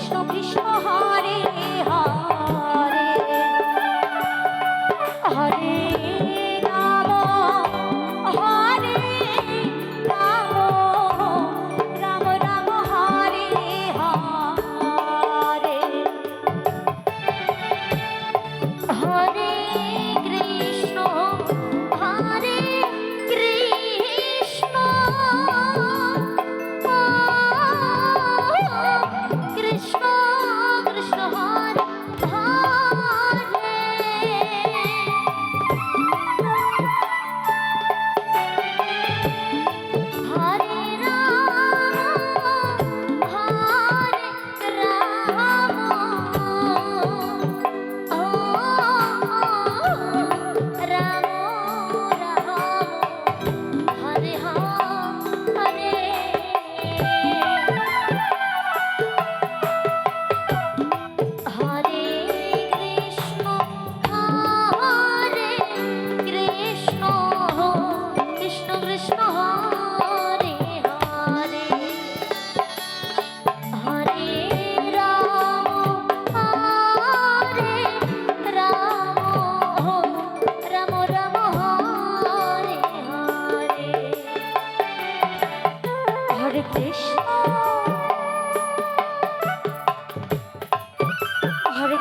Krishna Krishna Ha